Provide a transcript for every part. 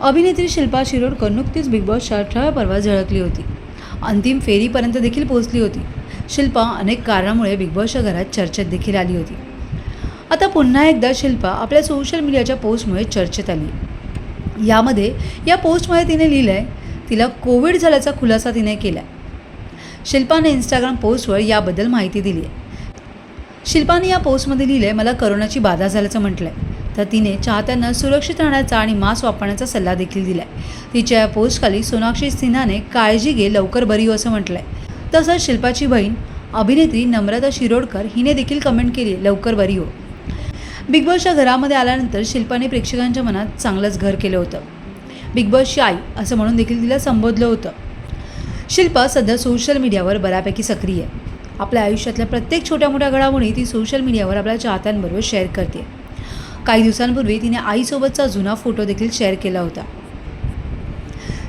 अभिनेत्री शिल्पा शिरोडकर नुकतीच बिग बॉसच्या अठराव्या पर्वात झळकली होती. अंतिम फेरीपर्यंत देखील पोहोचली होती. शिल्पा अनेक कारणामुळे बिग बॉसच्या घरात चर्चेत देखील आली होती. आता पुन्हा एकदा शिल्पा आपल्या सोशल मीडियाच्या पोस्टमुळे चर्चेत आली. यामध्ये या पोस्टमध्ये तिने लिहिलं आहे तिला कोविड झाल्याचा खुलासा तिने केला शिल्पाने इंस्टाग्राम पोस्टवर याबद्दल माहिती दिली आहे शिल्पाने या पोस्टमध्ये लिहिलं आहे मला करोनाची बाधा झाल्याचं म्हटलं आहे तर तिने चाहत्यांना सुरक्षित राहण्याचा आणि मास्क वापरण्याचा सल्ला देखील दिला आहे तिच्या या पोस्टखाली सोनाक्षी सिन्हाने काळजी घे लवकर बरी हो असं म्हटलं आहे तसंच शिल्पाची बहीण अभिनेत्री नम्रता शिरोडकर हिने देखील कमेंट केली लवकर बरी हो. बिग बॉसच्या घरामध्ये आल्यानंतर शिल्पाने प्रेक्षकांच्या मनात चांगलंच घर केलं होतं. बिग बॉसची आई असं म्हणून देखील तिला संबोधलं होतं. शिल्पा सध्या सोशल मीडियावर बऱ्यापैकी सक्रिय आहे. आपल्या आयुष्यातल्या प्रत्येक छोट्या मोठ्या घडामोडी ती सोशल मीडियावर आपल्या चाहत्यांबरोबर शेअर करते. काही दिवसांपूर्वी तिने आईसोबतचा जुना फोटो देखील शेअर केला होता.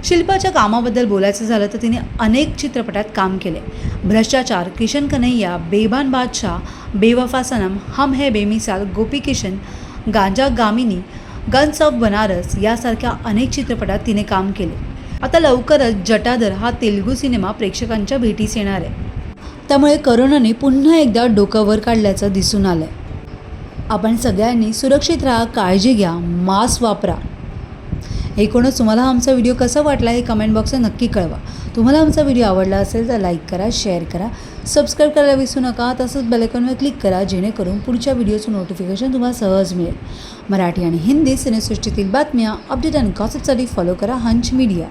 शिल्पाच्या कामाबद्दल बोलायचं झालं तर तिने अनेक चित्रपटात काम केले. भ्रष्टाचार किशन कन्हैया बेभान बादशाह बेवफा सनम हम है बेमिसाल गोपी किशन गांजा गामिनी गन्स ऑफ बनारस यासारख्या अनेक चित्रपटात तिने काम केले. आता लवकरच जटाधर हा तेलुगू सिनेमा प्रेक्षकांच्या भेटीस येणार आहे. त्यामुळे करोनाने पुन्हा एकदा डोकं वर काढल्याचं दिसून आलं आहे आपण सगळ्यांनी सुरक्षित राहा काळजी घ्या मास्क वापरा. एकूणच तुम्हाला आमचा व्हिडिओ कसा वाटला हे कमेंट बॉक्सला नक्की कळवा. तुम्हाला आमचा व्हिडिओ आवडला असेल तर लाईक करा शेअर करा सबस्क्राईब करायला विसरू नका. तसंच बेलायकॉनवर क्लिक करा जेणेकरून पुढच्या व्हिडिओचं नोटिफिकेशन तुम्हाला सहज मिळेल. मराठी आणि हिंदी सिनेसृष्टीतील बातम्या अपडेट आणि गॉसिपसाठी फॉलो करा हंच मीडिया